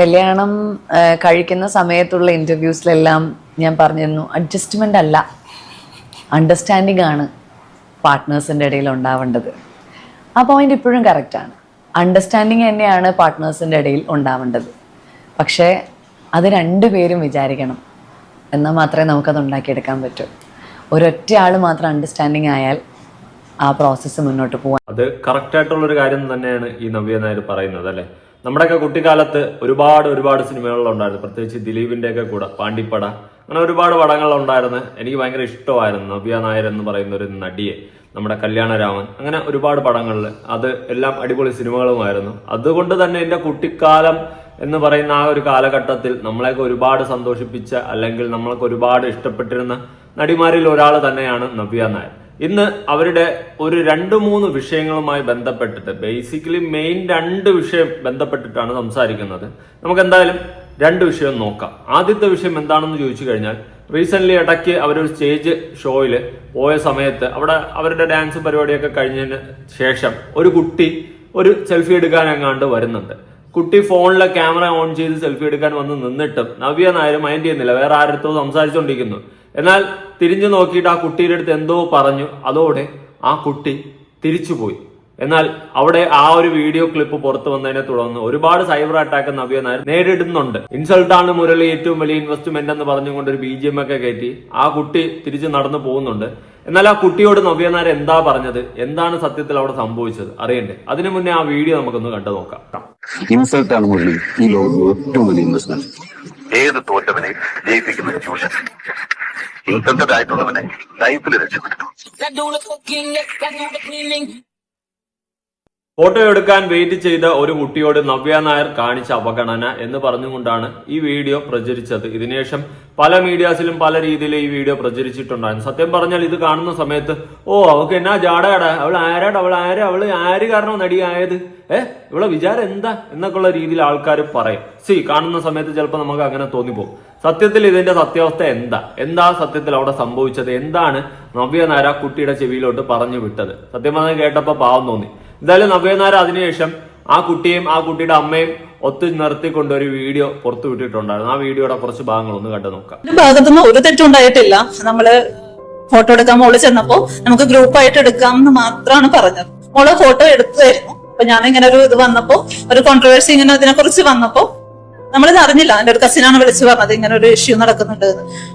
കല്യാണം കഴിക്കുന്ന സമയത്തുള്ള ഇന്റർവ്യൂസിലെല്ലാം ഞാൻ പറഞ്ഞിരുന്നു അഡ്ജസ്റ്റ്മെന്റ് അല്ല. അണ്ടർസ്റ്റാൻഡിംഗ് ആണ് പാർട്ട്നേഴ്സിന്റെ ഇടയിൽ ഉണ്ടാവേണ്ടത് ആ പോയിന്റ് ഇപ്പോഴും കറക്റ്റാണ് അണ്ടർസ്റ്റാൻഡിങ് തന്നെയാണ് പാർട്ട്നേഴ്സിന്റെ ഇടയിൽ ഉണ്ടാവേണ്ടത്. പക്ഷേ അത് രണ്ടുപേരും വിചാരിക്കണം. എന്നാൽ മാത്രമേ നമുക്കത് ഉണ്ടാക്കിയെടുക്കാൻ പറ്റൂ. ഒരൊറ്റ ആൾ മാത്രം അണ്ടർസ്റ്റാൻഡിങ് ആയാൽ ആ പ്രോസസ്സ് മുന്നോട്ട് പോകാൻ അത് കറക്റ്റ് ആയിട്ടുള്ള ഒരു കാര്യം തന്നെയാണ് ഈ നവ്യ നായർ പറയുന്നത് അല്ലെ? നമ്മുടെയൊക്കെ കുട്ടിക്കാലത്ത് ഒരുപാട് ഒരുപാട് സിനിമകളിലുണ്ടായിരുന്നു. പ്രത്യേകിച്ച് ദിലീപിന്റെ ഒക്കെ കൂടെ പാണ്ടിപ്പട. അങ്ങനെ ഒരുപാട് പടങ്ങളുണ്ടായിരുന്നു. എനിക്ക് ഭയങ്കര ഇഷ്ടമായിരുന്നു. നവ്യ നായർ എന്ന് പറയുന്ന ഒരു നടിയെ നമ്മുടെ കല്യാണരാമൻ. അങ്ങനെ ഒരുപാട് പടങ്ങളിൽ അത് എല്ലാം അടിപൊളി സിനിമകളുമായിരുന്നു. അതുകൊണ്ട് തന്നെ എന്റെ കുട്ടിക്കാലം എന്ന് പറയുന്ന ആ ഒരു കാലഘട്ടത്തിൽ നമ്മളെയൊക്കെ ഒരുപാട് സന്തോഷിപ്പിച്ച അല്ലെങ്കിൽ നമ്മളൊക്കെ ഒരുപാട് ഇഷ്ടപ്പെട്ടിരുന്ന നടിമാരിൽ ഒരാൾ തന്നെയാണ് നവ്യ നായർ. ഇന്ന് അവരുടെ ഒരു രണ്ട് മൂന്ന് വിഷയങ്ങളുമായി ബന്ധപ്പെട്ടിട്ട് ബേസിക്കലി മെയിൻ രണ്ട് വിഷയം ബന്ധപ്പെട്ടിട്ടാണ് സംസാരിക്കുന്നത്. നമുക്ക് എന്തായാലും രണ്ട് വിഷയം നോക്കാം. ആദ്യത്തെ വിഷയം എന്താണെന്ന് ചോദിച്ചു കഴിഞ്ഞാൽ റീസെന്റ് ഇടയ്ക്ക് അവരൊരു സ്റ്റേജ് ഷോയിൽ പോയ സമയത്ത് അവിടെ അവരുടെ ഡാൻസ് പരിപാടിയൊക്കെ കഴിഞ്ഞതിന് ശേഷം ഒരു കുട്ടി ഒരു സെൽഫി എടുക്കാൻ എങ്ങാണ്ട് വരുന്നുണ്ട്. കുട്ടി ഫോണിലെ ക്യാമറ ഓൺ ചെയ്ത് സെൽഫി എടുക്കാൻ വന്ന് നിന്നിട്ടും നവ്യ നായർ മൈൻഡ് ചെയ്യുന്നില്ല. വേറെ ആരടുത്തോ സംസാരിച്ചുകൊണ്ടിരിക്കുന്നു എന്നാൽ തിരിഞ്ഞു നോക്കിയിട്ട് ആ കുട്ടിയുടെ അടുത്ത് എന്തോ പറഞ്ഞു. അതോടെ ആ കുട്ടി തിരിച്ചുപോയി. എന്നാൽ അവിടെ ആ ഒരു വീഡിയോ ക്ലിപ്പ് പുറത്തു വന്നതിനെ തുടർന്ന് ഒരുപാട് സൈബർ അറ്റാക്ക് നവ്യ നായർ നേരിടുന്നുണ്ട്. ഇൻസൾട്ടാണ് മുരളി ഏറ്റവും വലിയ ഇൻവെസ്റ്റ്മെന്റ് എന്ന് പറഞ്ഞുകൊണ്ട് ഒരു ബി ജി എം ഒക്കെ കയറ്റി ആ കുട്ടി തിരിച്ച് നടന്നു പോകുന്നുണ്ട്. എന്നാൽ ആ കുട്ടിയോട് നവ്യ നായർ എന്താ പറഞ്ഞത്? എന്താണ് സത്യത്തിൽ അവിടെ സംഭവിച്ചത്? അറിയണ്ടേ? അതിനു മുന്നേ ആ വീഡിയോ നമുക്കൊന്ന് കണ്ടു നോക്കാം. ഇൻസൾട്ടാണ് ആണ് മുരളി ഈ ലോകത്ത് ഏറ്റവും വലിയ ഇൻവെസ്റ്റ്മെന്റ് ഏത് തോറ്റവനെ ജയിപ്പിക്കുന്ന ട്യൂഷൻ ഇൻസൾട്ടഡ് ആയിട്ടുള്ളവനെ ലൈഫിൽ രക്ഷപ്പെടുത്തും ഫോട്ടോ എടുക്കാൻ വെയിറ്റ് ചെയ്ത ഒരു കുട്ടിയോട് നവ്യ നായർ കാണിച്ച അവഗണന എന്ന് പറഞ്ഞുകൊണ്ടാണ് ഈ വീഡിയോ പ്രചരിച്ചത്. ഇതിനുശേഷം പല മീഡിയാസിലും പല രീതിയിൽ ഈ വീഡിയോ പ്രചരിച്ചിട്ടുണ്ടായിരുന്നു. സത്യം പറഞ്ഞാൽ ഇത് കാണുന്ന സമയത്ത് ഓ അവൾക്ക് എന്നാ ജാടയാടാ? അവൾ ആരാട? അവൾ ആര്? അവൾ ആര് കാരണം നടിയായത്? ഏ ഇവളെ വിചാരം എന്താ? എന്നൊക്കെ ഉള്ള രീതിയിൽ ആൾക്കാർ പറയും. സി കാണുന്ന സമയത്ത് ചിലപ്പോൾ നമുക്ക് അങ്ങനെ തോന്നിപ്പോകും. സത്യത്തിൽ ഇതിന്റെ സത്യാവസ്ഥ എന്താ? എന്താ സത്യത്തിൽ അവിടെ സംഭവിച്ചത്? എന്താണ് നവ്യ നായർ കുട്ടിയുടെ ചെവിയിലോട്ട് പറഞ്ഞു വിട്ടത്? സത്യം പറഞ്ഞാൽ കേട്ടപ്പോൾ പാവം തോന്നി. എന്തായാലും നവ്യനാര അതിനുശേഷം ആ കുട്ടിയും ആ കുട്ടിയുടെ അമ്മയും ഒത്തു നിർത്തിക്കൊണ്ട് ഒരു വീഡിയോ പുറത്തു വിട്ടിട്ടുണ്ടായിരുന്നു. ആ വീഡിയോയുടെ കുറച്ച് ഭാഗങ്ങൾ ഒന്ന് കണ്ടു നോക്കാം. ഭാഗത്തുനിന്ന് ഒരു തെറ്റുണ്ടായിട്ടില്ല. നമ്മൾ ഫോട്ടോ എടുക്കാൻ മോൾ ചെന്നപ്പോ നമുക്ക് ഗ്രൂപ്പായിട്ട് എടുക്കാം എന്ന് മാത്രമാണ് പറഞ്ഞത്. മോൾ ഫോട്ടോ എടുത്തായിരുന്നു. അപ്പൊ ഞാൻ ഇങ്ങനെ ഒരു ഇത് വന്നപ്പോ ഒരു കോൺട്രവേഴ്സി ഇങ്ങനെ ഇതിനെ കുറിച്ച് വന്നപ്പോ നമ്മളിത് അറിഞ്ഞില്ല. എന്റെ ഒരു കസിനാണ് വിളിച്ചു പറഞ്ഞത് ഇങ്ങനെ ഒരു ഇഷ്യൂ നടക്കുന്നുണ്ട്.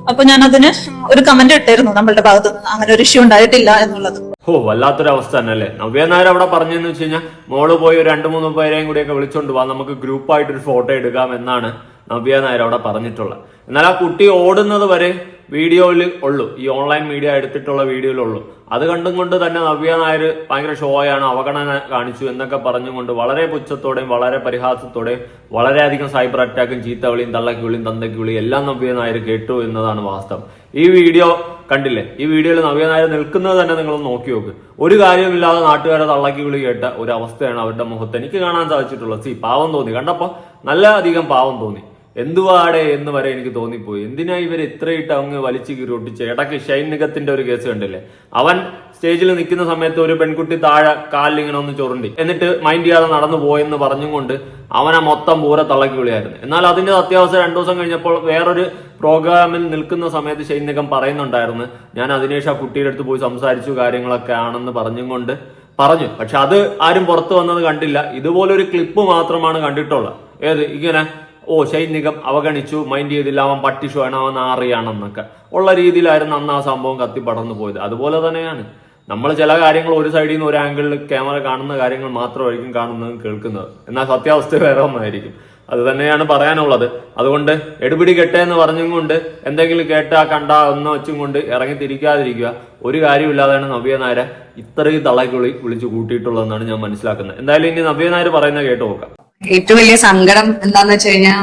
അപ്പൊ ഞാൻ അതിന് ഒരു കമന്റ് ഇട്ടായിരുന്നു നമ്മളുടെ ഭാഗത്തുനിന്ന്. അങ്ങനെ ഒരു ഇഷ്യൂ ഉണ്ടായിട്ടില്ല എന്നുള്ളത്. ഓ വല്ലാത്തൊരു അവസ്ഥ തന്നെ അല്ലേ നവ്യ നായർ അവിടെ പറഞ്ഞെന്ന് വെച്ച് കഴിഞ്ഞാൽ മോൾ പോയി ഒരു രണ്ട് മൂന്ന് പേരെയും കൂടിയൊക്കെ വിളിച്ചോണ്ട് പോവാം നമുക്ക് ഗ്രൂപ്പായിട്ട് ഒരു ഫോട്ടോ എടുക്കാം എന്നാണ് നവ്യ നായർ അവിടെ പറഞ്ഞിട്ടുള്ളത്. എന്നാൽ ആ കുട്ടി ഓടുന്നത് വരെ വീഡിയോയിൽ ഉള്ളൂ. ഈ ഓൺലൈൻ മീഡിയ എടുത്തിട്ടുള്ള വീഡിയോയിലുള്ളൂ അത് കണ്ടും കൊണ്ട് തന്നെ നവ്യ നായർ ഭയങ്കര ഷോയാണ് അവഗണന കാണിച്ചു എന്നൊക്കെ പറഞ്ഞുകൊണ്ട് വളരെ പുച്ഛത്തോടെയും വളരെ പരിഹാസത്തോടെയും വളരെയധികം സൈബർ അറ്റാക്കും ചീത്തവിളിയും തള്ളക്കിവിളിയും തന്തക്കിവിളിയും എല്ലാം നവ്യ നായർ കേട്ടു എന്നതാണ് വാസ്തവം. ഈ വീഡിയോ കണ്ടില്ലേ? ഈ വീഡിയോയിൽ നവ്യ നായർ നിൽക്കുന്നത് തന്നെ നിങ്ങൾ നോക്കി നോക്ക്. ഒരു കാര്യമില്ലാതെ നാട്ടുകാരെ തള്ളക്കി വിളി കേട്ട ഒരു അവസ്ഥയാണ് അവരുടെ മുഖത്ത് എനിക്ക് കാണാൻ സാധിച്ചിട്ടുള്ളത്. സി പാവം തോന്നി. കണ്ടപ്പോ നല്ല അധികം പാവം തോന്നി. എന്തുവാടെ എന്ന് വരെ എനിക്ക് തോന്നിപ്പോയി. എന്തിനാ ഇവർ ഇത്രയിട്ട് അങ്ങ് വലിച്ചു കീറി ഒട്ടിച്ച്? ഇടയ്ക്ക് ഷൈൻ നിഗത്തിന്റെ ഒരു കേസ് കണ്ടില്ലേ? അവൻ സ്റ്റേജിൽ നിൽക്കുന്ന സമയത്ത് ഒരു പെൺകുട്ടി താഴെ കാലിൽ ഇങ്ങനെ ഒന്ന് ചൊറണ്ടി എന്നിട്ട് മൈൻഡ് ചെയ്യാതെ നടന്നു പോയെന്ന് പറഞ്ഞുകൊണ്ട് അവനെ മൊത്തം പൂര തള്ളക്കി വിളിയായിരുന്നു. എന്നാൽ അതിന്റെ അത്യാവശ്യം രണ്ടു ദിവസം കഴിഞ്ഞപ്പോൾ വേറൊരു പ്രോഗ്രാമിൽ നിൽക്കുന്ന സമയത്ത് ഷൈൻ നിഗം പറയുന്നുണ്ടായിരുന്നു ഞാൻ അതിനുശേഷം ആ കുട്ടിയുടെ അടുത്ത് പോയി സംസാരിച്ചു കാര്യങ്ങളൊക്കെ ആണെന്ന് പറഞ്ഞും കൊണ്ട് പറഞ്ഞു. പക്ഷെ അത് ആരും പുറത്തു വന്നത് കണ്ടില്ല. ഇതുപോലൊരു ക്ലിപ്പ് മാത്രമാണ് കണ്ടിട്ടുള്ളത്. ഏത്? ഇങ്ങനെ ഓ സൈനികം അവഗണിച്ചു. മൈൻഡ് ചെയ്തില്ല അവൻ പട്ടിഷു ആണ് അവൻ ആറിയാണെന്നൊക്കെ. ഉള്ള രീതിയിലായിരുന്നു അന്ന് ആ സംഭവം കത്തി പടർന്നു പോയത്. അതുപോലെ തന്നെയാണ്. നമ്മൾ ചില കാര്യങ്ങൾ ഒരു സൈഡിൽ നിന്ന് ഒരു ആംഗിളിൽ ക്യാമറ കാണുന്ന കാര്യങ്ങൾ മാത്രമായിരിക്കും കാണുന്നതും കേൾക്കുന്നത്. എന്നാൽ സത്യാവസ്ഥ വേറെ ഒന്നായിരിക്കും. അത് തന്നെയാണ് പറയാനുള്ളത്. അതുകൊണ്ട് എടുപിടി കെട്ടേ എന്ന് പറഞ്ഞും കൊണ്ട് എന്തെങ്കിലും കേട്ടാ കണ്ട ഒന്ന് വെച്ചും കൊണ്ട് ഇറങ്ങി തിരിക്കാതിരിക്കുക. ഒരു കാര്യമില്ലാതെയാണ് നവ്യ നായരെ ഇത്രയും തളകുളി വിളിച്ചു കൂട്ടിയിട്ടുള്ളതെന്നാണ് ഞാൻ മനസ്സിലാക്കുന്നത്. എന്തായാലും ഇനി നവ്യ നായർ പറയുന്നത് കേട്ട് നോക്കാം. ഏറ്റവും വലിയ സങ്കടം എന്താന്ന് വെച്ച് കഴിഞ്ഞാൽ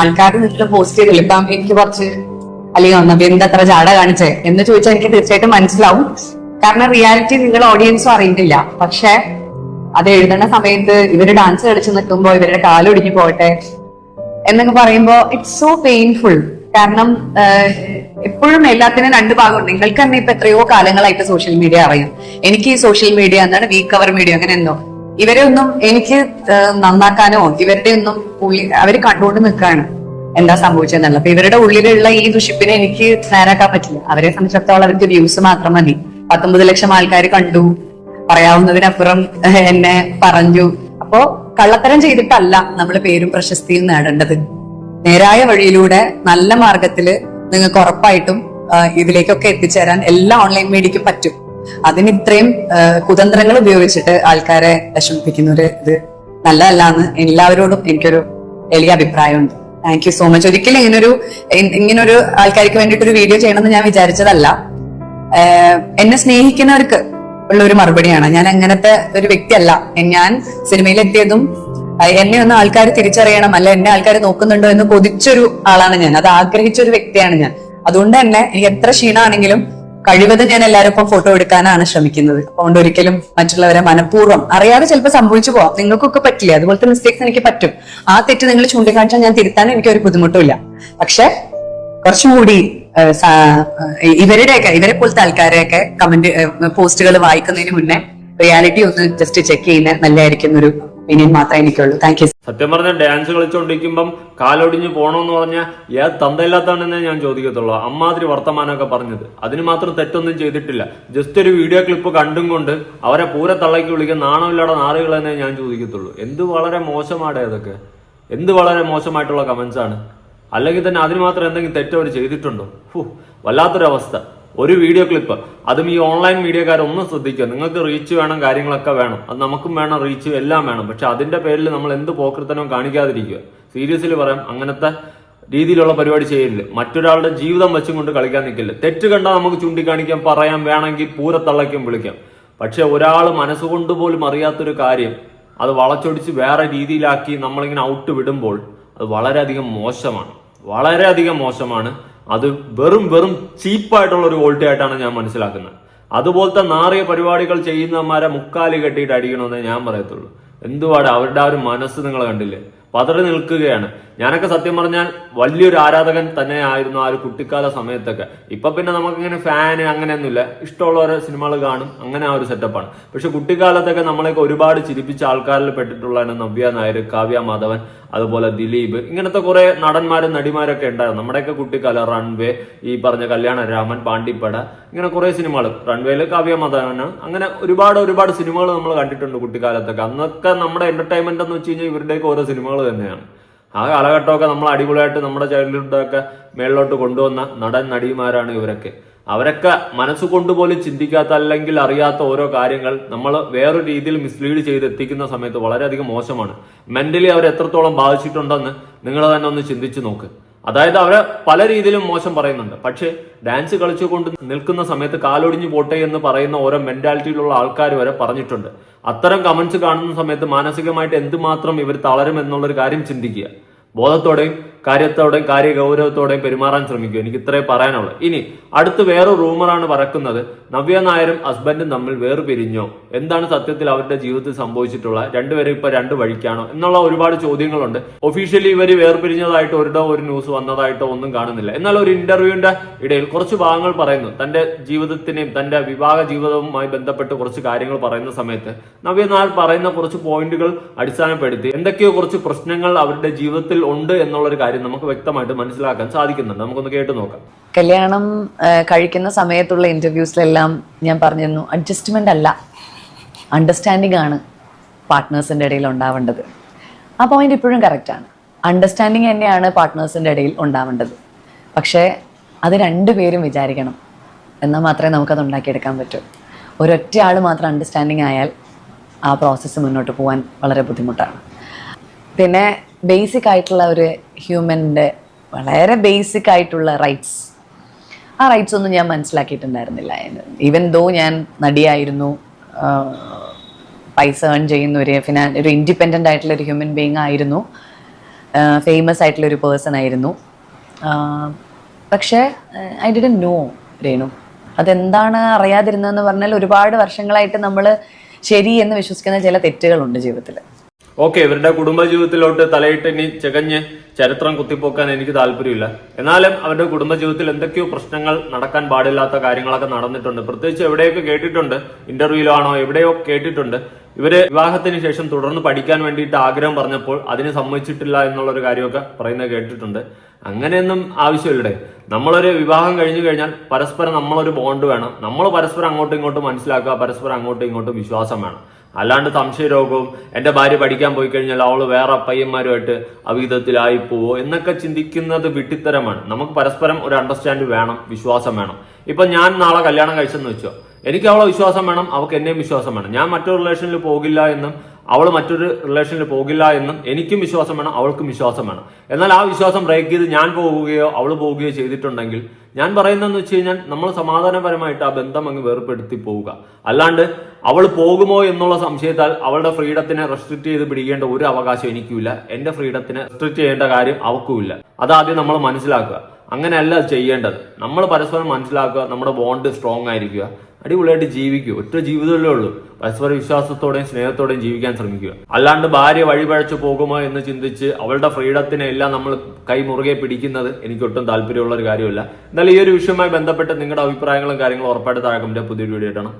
ആൾക്കാർ നിന്നിട്ട് പോസ്റ്റ് ചെയ്തില്ല ഇപ്പം എനിക്ക് കുറച്ച് അല്ലെങ്കിൽ വന്നപ്പോ എന്താ അത്ര ജാട കാണിച്ചേ എന്ന് ചോദിച്ചാൽ എനിക്ക് തീർച്ചയായിട്ടും മനസ്സിലാവും. കാരണം റിയാലിറ്റി നിങ്ങൾ ഓഡിയൻസും അറിയിട്ടില്ല പക്ഷെ അത് എഴുതുന്ന സമയത്ത് ഇവർ ഡാൻസ് കളിച്ച് നിൽക്കുമ്പോ ഇവരുടെ കാലൊടിഞ്ഞു പോകട്ടെ എന്നൊക്കെ പറയുമ്പോ ഇറ്റ്സ് സോ പെയിൻഫുൾ കാരണം എപ്പോഴും എല്ലാത്തിനും രണ്ട് ഭാഗമുണ്ട്. നിങ്ങൾക്ക് തന്നെ ഇപ്പൊ എത്രയോ കാലങ്ങളായിട്ട് സോഷ്യൽ മീഡിയ അറിയാം. എനിക്ക് ഈ സോഷ്യൽ മീഡിയ എന്താണ് വീക്ക് കവർ മീഡിയ അങ്ങനെ എന്തോ. ഇവരെ ഒന്നും എനിക്ക് നന്നാക്കാനോ ഇവരുടെ ഒന്നും ഉള്ളി അവർ കണ്ടുകൊണ്ട് നിൽക്കാണ് എന്താ സംഭവിച്ചതെന്നുള്ളത്. അപ്പൊ ഇവരുടെ ഉള്ളിലുള്ള ഈ ദുഷിപ്പിനെ എനിക്ക് നേരാക്കാൻ പറ്റില്ല. അവരെ സംബന്ധിച്ചിടത്തോളം അവർക്ക് വ്യൂസ് മാത്രം മതി. പത്തൊമ്പത് ലക്ഷം ആൾക്കാർ കണ്ടു. പറയാവുന്നതിനപ്പുറം എന്നെ പറഞ്ഞു. അപ്പോ കള്ളത്തരം ചെയ്തിട്ടല്ല നമ്മൾ പേരും പ്രശസ്തിയും നേടേണ്ടത്. നേരായ വഴിയിലൂടെ നല്ല മാർഗത്തിൽ നിങ്ങൾക്ക് ഉറപ്പായിട്ടും ഇതിലേക്കൊക്കെ എത്തിച്ചേരാൻ എല്ലാ ഓൺലൈൻ മീഡിയക്കും പറ്റും. അതിന് ഇത്രയും കുതന്ത്രങ്ങൾ ഉപയോഗിച്ചിട്ട് ആൾക്കാരെ വിഷമിപ്പിക്കുന്ന ഒരു ഇത് നല്ലതല്ല എന്ന് എല്ലാവരോടും എനിക്കൊരു വലിയ അഭിപ്രായമുണ്ട്. താങ്ക് യു സോ മച്ച് ഒരിക്കലും ഇങ്ങനൊരു ഇങ്ങനൊരു ആൾക്കാർക്ക് വേണ്ടിയിട്ട് ഒരു വീഡിയോ ചെയ്യണമെന്ന് ഞാൻ വിചാരിച്ചതല്ല. എന്നെ സ്നേഹിക്കുന്നവർക്ക് ഉള്ള ഒരു മറുപടിയാണ്. ഞാൻ അങ്ങനത്തെ ഒരു വ്യക്തിയല്ല. ഞാൻ സിനിമയിലെത്തിയതും എന്നെ ഒന്ന് ആൾക്കാർ തിരിച്ചറിയണം അല്ല എന്നെ ആൾക്കാർ നോക്കുന്നുണ്ടോ എന്ന് കൊതിച്ചൊരു ആളാണ് ഞാൻ. അത് ആഗ്രഹിച്ച ഒരു വ്യക്തിയാണ് ഞാൻ. അതുകൊണ്ട് തന്നെ എനിക്ക് എത്ര ക്ഷീണമാണെങ്കിലും കഴിവതും ഞാൻ എല്ലാവരും ഇപ്പം ഫോട്ടോ എടുക്കാനാണ് ശ്രമിക്കുന്നത്. അതുകൊണ്ട് ഒരിക്കലും മറ്റുള്ളവരെ മനഃപൂർവം അറിയാതെ ചിലപ്പോൾ സംഭവിച്ചു പോവാം. നിങ്ങൾക്കൊക്കെ പറ്റില്ല? അതുപോലത്തെ മിസ്റ്റേക്സ് എനിക്ക് പറ്റും. ആ തെറ്റ് നിങ്ങൾ ചൂണ്ടിക്കാണിച്ചാൽ ഞാൻ തിരുത്താൻ എനിക്ക് ഒരു ബുദ്ധിമുട്ടുമില്ല. പക്ഷെ കുറച്ചും കൂടി ഏഹ്, സാ- ഏഹ്, ഇവരുടെയൊക്കെ ഇവരെ പോലത്തെ ആൾക്കാരെയൊക്കെ കമന്റ് പോസ്റ്റുകൾ വായിക്കുന്നതിന് മുന്നേ റിയാലിറ്റി ഒന്ന് ജസ്റ്റ് ചെക്ക് ചെയ്യുന്ന നല്ലതായിരിക്കും എന്നൊരു ഒപ്പീനിയൻ മാത്രമേ എനിക്കുള്ളൂ. താങ്ക് യു സത്യം പറഞ്ഞ ഡാൻസ് കളിച്ചോണ്ടിരിക്കുമ്പം കാലൊടിഞ്ഞ് പോണോന്ന് പറഞ്ഞ ഏത് തന്തയില്ലാത്താണെന്നേ ഞാൻ ചോദിക്കത്തുള്ളൂ. അമ്മാതിരി വർത്തമാനമൊക്കെ പറഞ്ഞത്. അതിന് മാത്രം തെറ്റൊന്നും ചെയ്തിട്ടില്ല. ജസ്റ്റ് ഒരു വീഡിയോ ക്ലിപ്പ് കണ്ടും കൊണ്ട് അവരെ പൂരെ തള്ളയ്ക്ക് വിളിക്കാൻ നാണമില്ലാതെ നാറുകളെന്നേ ഞാൻ ചോദിക്കത്തുള്ളൂ. എന്ത് വളരെ മോശമാടേ അതൊക്കെ? എന്ത് വളരെ മോശമായിട്ടുള്ള കമന്റ്സ് ആണ്. അല്ലെങ്കിൽ തന്നെ അതിന് മാത്രം എന്തെങ്കിലും തെറ്റ് അവർ ചെയ്തിട്ടുണ്ടോ? ഹു വല്ലാത്തൊരവസ്ഥ. ഒരു വീഡിയോ ക്ലിപ്പ് അതും ഈ ഓൺലൈൻ മീഡിയക്കാരൊന്നും ശ്രദ്ധിക്കുക. നിങ്ങൾക്ക് റീച്ച് വേണം കാര്യങ്ങളൊക്കെ വേണം. അത് നമുക്കും വേണം റീച്ച് എല്ലാം വേണം. പക്ഷെ അതിന്റെ പേരിൽ നമ്മൾ എന്ത് പോക്കൃത്തനവും കാണിക്കാതിരിക്കുക. സീരിയസിൽ പറയാം അങ്ങനത്തെ രീതിയിലുള്ള പരിപാടി ചെയ്യരുത്. മറ്റൊരാളുടെ ജീവിതം വെച്ചും കൊണ്ട് കളിക്കാൻ നിൽക്കില്ല തെറ്റ് കണ്ടാൽ നമുക്ക് ചൂണ്ടിക്കാണിക്കാം പറയാം വേണമെങ്കിൽ പൂരത്തള്ളയ്ക്കും വിളിക്കാം. പക്ഷെ ഒരാൾ മനസ്സുകൊണ്ട് പോലും അറിയാത്തൊരു കാര്യം അത് വളച്ചൊടിച്ച് വേറെ രീതിയിലാക്കി നമ്മളിങ്ങനെ ഔട്ട് വിടുമ്പോൾ അത് വളരെയധികം മോശമാണ്. വളരെയധികം മോശമാണ്. അത് വെറും വെറും ചീപ്പായിട്ടുള്ള ഒരു ക്വാളിറ്റി ആയിട്ടാണ് ഞാൻ മനസ്സിലാക്കുന്നത്. അതുപോലത്തെ നാറിയ പരിപാടികൾ ചെയ്യുന്നവന്മാരെ മുക്കാലി കെട്ടിയിട്ട് അടിക്കണമെന്നേ ഞാൻ പറയത്തുള്ളൂ. എന്തുവാട് അവരുടെ ആ ഒരു മനസ്സ് നിങ്ങൾ കണ്ടില്ലേ? പതറി നിൽക്കുകയാണ്. ഞാനൊക്കെ സത്യം പറഞ്ഞാൽ വലിയൊരു ആരാധകൻ തന്നെ ആയിരുന്നു ആ ഒരു കുട്ടിക്കാല സമയത്തൊക്കെ. ഇപ്പൊ പിന്നെ നമുക്കിങ്ങനെ ഫാന് അങ്ങനെയൊന്നുമില്ല. ഇഷ്ടമുള്ള ഓരോ സിനിമകൾ കാണും. അങ്ങനെ ആ ഒരു സെറ്റപ്പാണ് പക്ഷെ കുട്ടിക്കാലത്തൊക്കെ നമ്മളെയൊക്കെ ഒരുപാട് ചിരിപ്പിച്ച ആൾക്കാരിൽ പെട്ടിട്ടുള്ളതാണ് നവ്യ നായർ കാവ്യ മാധവൻ അതുപോലെ ദിലീപ് ഇങ്ങനത്തെ കുറെ നടന്മാരും നടിമാരൊക്കെ ഉണ്ടായിരുന്നു. നമ്മുടെയൊക്കെ കുട്ടിക്കാല റൺവേ ഈ പറഞ്ഞ കല്യാണ രാമൻ പാണ്ടിപ്പട ഇങ്ങനെ കുറെ സിനിമകൾ റൺവേയിൽ കാവ്യ മാധവന് അങ്ങനെ ഒരുപാട് ഒരുപാട് സിനിമകൾ നമ്മൾ കണ്ടിട്ടുണ്ട് കുട്ടിക്കാലത്തൊക്കെ. അന്നൊക്കെ നമ്മുടെ എന്റർടൈൻമെന്റ് എന്ന് വെച്ച് കഴിഞ്ഞാൽ ഇവരുടെയൊക്കെ ഓരോ സിനിമകൾ തന്നെയാണ്. ആ കാലഘട്ടമൊക്കെ നമ്മൾ അടിപൊളിയായിട്ട് നമ്മുടെ ചൈൽഡ്ഹുഡൊക്കെ മേളിലോട്ട് കൊണ്ടുവന്ന നടൻ നടിമാരാണ് ഇവരൊക്കെ. അവരൊക്കെ മനസ്സുകൊണ്ട് പോലും ചിന്തിക്കാത്ത അല്ലെങ്കിൽ അറിയാത്ത ഓരോ കാര്യങ്ങൾ നമ്മൾ വേറൊരു രീതിയിൽ മിസ്ലീഡ് ചെയ്ത് എത്തിക്കുന്ന സമയത്ത് വളരെയധികം മോശമാണ്. മെന്റലി അവർ എത്രത്തോളം ബാധിച്ചിട്ടുണ്ടെന്ന് നിങ്ങൾ തന്നെ ഒന്ന് ചിന്തിച്ചു നോക്ക്. അതായത് അവരെ പല രീതിയിലും മോശം പറയുന്നുണ്ട്. പക്ഷേ ഡാൻസ് കളിച്ചുകൊണ്ട് നിൽക്കുന്ന സമയത്ത് കാലൊടിഞ്ഞു പോട്ടെ എന്ന് പറയുന്ന ഓരോ മെന്റാലിറ്റിയിലുള്ള ആൾക്കാർ വരെ പറഞ്ഞിട്ടുണ്ട്. അത്തരം കമന്റ്സ് കാണുന്ന സമയത്ത് മാനസികമായിട്ട് എന്തുമാത്രം ഇവർ തളരും എന്നുള്ളൊരു കാര്യം ചിന്തിക്കുക. ബോധത്തോടെയും കാര്യത്തോടെയും കാര്യ ഗൗരവത്തോടെയും പെരുമാറാൻ ശ്രമിക്കും. എനിക്ക് ഇത്രേ പറയാനുള്ളൂ. ഇനി അടുത്ത് വേറെ റൂമറാണ് പറക്കുന്നത്. നവ്യ നായരും ഹസ്ബൻഡും തമ്മിൽ വേർപിരിഞ്ഞോ? എന്താണ് സത്യത്തിൽ അവരുടെ ജീവിതത്തിൽ സംഭവിച്ചിട്ടുള്ള രണ്ടുപേരും ഇപ്പൊ രണ്ട് വഴിക്കാണോ? എന്നുള്ള ഒരുപാട് ചോദ്യങ്ങളുണ്ട്. ഒഫീഷ്യലി ഇവർ വേർപിരിഞ്ഞതായിട്ട് ഒരിടോ ഒരു ന്യൂസ് വന്നതായിട്ടോ ഒന്നും കാണുന്നില്ല. എന്നാൽ ഒരു ഇന്റർവ്യൂവിന്റെ ഇടയിൽ കുറച്ച് ഭാഗങ്ങൾ പറയുന്നു. തന്റെ ജീവിതത്തിനെയും തന്റെ വിവാഹ ജീവിതവുമായി ബന്ധപ്പെട്ട് കുറച്ച് കാര്യങ്ങൾ പറയുന്ന സമയത്ത് നവ്യ നായർ പറയുന്ന കുറച്ച് പോയിന്റുകൾ അടിസ്ഥാനപ്പെടുത്തി എന്തൊക്കെയോ കുറച്ച് പ്രശ്നങ്ങൾ അവരുടെ ജീവിതത്തിൽ ഉണ്ട് എന്നുള്ളൊരു കാര്യം നമുക്ക് വ്യക്തമായിട്ട് മനസ്സിലാക്കാൻ സാധിക്കുന്നുണ്ട്. നമുക്കൊന്ന് കേട്ടു നോക്കാം. കല്യാണം കഴിക്കുന്ന സമയത്തുള്ള ഇന്റർവ്യൂസിലെല്ലാം ഞാൻ പറഞ്ഞിരുന്നു അഡ്ജസ്റ്റ്മെന്റ് അല്ല. അണ്ടർസ്റ്റാൻഡിംഗ് ആണ് പാർട്ട്നേഴ്സിന്റെ ഇടയിൽ ഉണ്ടാവേണ്ടത്. ആ പോയിന്റ് ഇപ്പോഴും കറക്റ്റാണ് അണ്ടർസ്റ്റാൻഡിങ് തന്നെയാണ് പാർട്ട്നേഴ്സിന്റെ ഇടയിൽ ഉണ്ടാവേണ്ടത്. പക്ഷേ അത് രണ്ടുപേരും വിചാരിക്കണം. എന്നാൽ മാത്രമേ നമുക്കത് ഉണ്ടാക്കിയെടുക്കാൻ പറ്റൂ. ഒരൊറ്റ ആൾ മാത്രം അണ്ടർസ്റ്റാൻഡിങ് ആയാൽ ആ പ്രോസസ്സ് മുന്നോട്ട് പോകാൻ വളരെ ബുദ്ധിമുട്ടാണ്. പിന്നെ ബേസിക് ആയിട്ടുള്ള ഒരു ഹ്യൂമന്റെ വളരെ ബേസിക് ആയിട്ടുള്ള റൈറ്റ്സ് ആ റൈറ്റ്സ് ഒന്നും ഞാൻ മനസ്സിലാക്കിയിട്ടുണ്ടായിരുന്നില്ല. ഈവൻ ദോ ഞാൻ നടിയായിരുന്നു പൈസ ഏൺ ചെയ്യുന്ന ഒരു ഫിനാൻ ഒരു ഇൻഡിപെൻഡന്റ് ആയിട്ടുള്ള ഒരു ഹ്യൂമൻ ബീങ് ആയിരുന്നു. ഫേമസ് ആയിട്ടുള്ള ഒരു പേഴ്സൺ ആയിരുന്നു. പക്ഷേ ഐ ഡിഡൻ നോ രേണു. അതെന്താണ് അറിയാതിരുന്നതെന്ന് പറഞ്ഞാൽ ഒരുപാട് വർഷങ്ങളായിട്ട് നമ്മൾ ശരി എന്ന് വിശ്വസിക്കുന്ന ചില തെറ്റുകളുണ്ട് ജീവിതത്തിൽ ഓക്കെ ഇവരുടെ കുടുംബജീവിതത്തിലോട്ട് തലയിട്ട് ഇനി ചകഞ്ഞ് ചരിത്രം കുത്തിപ്പോക്കാൻ എനിക്ക് താല്പര്യമില്ല. എന്നാലും അവരുടെ കുടുംബജീവിതത്തിൽ എന്തൊക്കെയോ പ്രശ്നങ്ങൾ നടക്കാൻ പാടില്ലാത്ത കാര്യങ്ങളൊക്കെ നടന്നിട്ടുണ്ട്. പ്രത്യേകിച്ച് എവിടെയൊക്കെ കേട്ടിട്ടുണ്ട് ഇന്റർവ്യൂയിലാണോ എവിടെയോ കേട്ടിട്ടുണ്ട്. ഇവർ വിവാഹത്തിന് ശേഷം തുടർന്ന് പഠിക്കാൻ വേണ്ടിയിട്ട് ആഗ്രഹം പറഞ്ഞപ്പോൾ അതിന് സമ്മതിച്ചിട്ടില്ല എന്നുള്ള ഒരു കാര്യമൊക്കെ പറയുന്നത് കേട്ടിട്ടുണ്ട്. അങ്ങനെയൊന്നും ആവശ്യമില്ലേ നമ്മളൊരു വിവാഹം കഴിഞ്ഞു കഴിഞ്ഞാൽ പരസ്പരം നമ്മളൊരു ബോണ്ട് വേണം. നമ്മൾ പരസ്പരം അങ്ങോട്ടും ഇങ്ങോട്ടും മനസ്സിലാക്കുക പരസ്പരം അങ്ങോട്ടും ഇങ്ങോട്ടും വിശ്വാസം വേണം. അല്ലാണ്ട് സംശയരോഗവും എന്റെ ഭാര്യ പഠിക്കാൻ പോയി കഴിഞ്ഞാൽ അവൾ വേറെ പയ്യന്മാരുമായിട്ട് അവിധത്തിലായി പോവോ എന്നൊക്കെ ചിന്തിക്കുന്നത് വിട്ടിത്തരമാണ്. നമുക്ക് പരസ്പരം ഒരു അണ്ടർസ്റ്റാൻഡ് വേണം വിശ്വാസം വേണം. ഇപ്പൊ ഞാൻ നാളെ കല്യാണം കഴിച്ചെന്ന് വെച്ചോ. എനിക്ക് അവളെ വിശ്വാസം വേണം അവൾക്ക് എന്നെയും വിശ്വാസം വേണം. ഞാൻ മറ്റൊരു റിലേഷനിൽ പോകില്ല എന്നും അവൾ മറ്റൊരു റിലേഷനിൽ പോകില്ല എന്നും എനിക്കും വിശ്വാസം വേണം അവൾക്കും വിശ്വാസം വേണം. എന്നാൽ ആ വിശ്വാസം ബ്രേക്ക് ചെയ്ത് ഞാൻ പോവുകയോ അവൾ പോവുകയോ ചെയ്തിട്ടുണ്ടെങ്കിൽ ഞാൻ പറയുന്നതെന്ന് വെച്ച് കഴിഞ്ഞാൽ നമ്മൾ സമാധാനപരമായിട്ട് ആ ബന്ധം അങ്ങ് വേർപ്പെടുത്തി പോവുക. അല്ലാണ്ട് അവൾ പോകുമോ എന്നുള്ള സംശയത്താൽ അവളുടെ ഫ്രീഡത്തിനെ റെസ്ട്രിക്ട് ചെയ്ത് പിടിക്കേണ്ട ഒരു അവകാശം എനിക്കുമില്ല എന്റെ ഫ്രീഡത്തിനെ റെസ്ട്രിക്ട് ചെയ്യേണ്ട കാര്യം അവക്കുമില്ല അതാദ്യം നമ്മൾ മനസ്സിലാക്കുക. അങ്ങനെയല്ല ചെയ്യേണ്ടത്. നമ്മൾ പരസ്പരം മനസ്സിലാക്കുക നമ്മുടെ ബോണ്ട് സ്ട്രോങ് ആയിരിക്കുക. അടിപൊളിയായിട്ട് ജീവിക്കുക ഒറ്റ ജീവിതമല്ലേ ഉള്ളൂ. പരസ്പര വിശ്വാസത്തോടെയും സ്നേഹത്തോടെയും ജീവിക്കാൻ ശ്രമിക്കുക. അല്ലാണ്ട് ഭാര്യ വഴിപഴച്ചു പോകുമോ എന്ന് ചിന്തിച്ച് അവളുടെ ഫ്രീഡത്തിനെ എല്ലാം നമ്മൾ കൈ മുറുകെ പിടിക്കുന്നത് എനിക്ക് ഒട്ടും താല്പര്യമുള്ള ഒരു കാര്യമല്ല. എന്നാൽ ഈ ഒരു വിഷയവുമായി ബന്ധപ്പെട്ട് നിങ്ങളുടെ അഭിപ്രായങ്ങളും കാര്യങ്ങളും ഉറപ്പായിട്ട് താഴെ പുതിയൊരു വീഡിയോ ആയിട്ടാണ്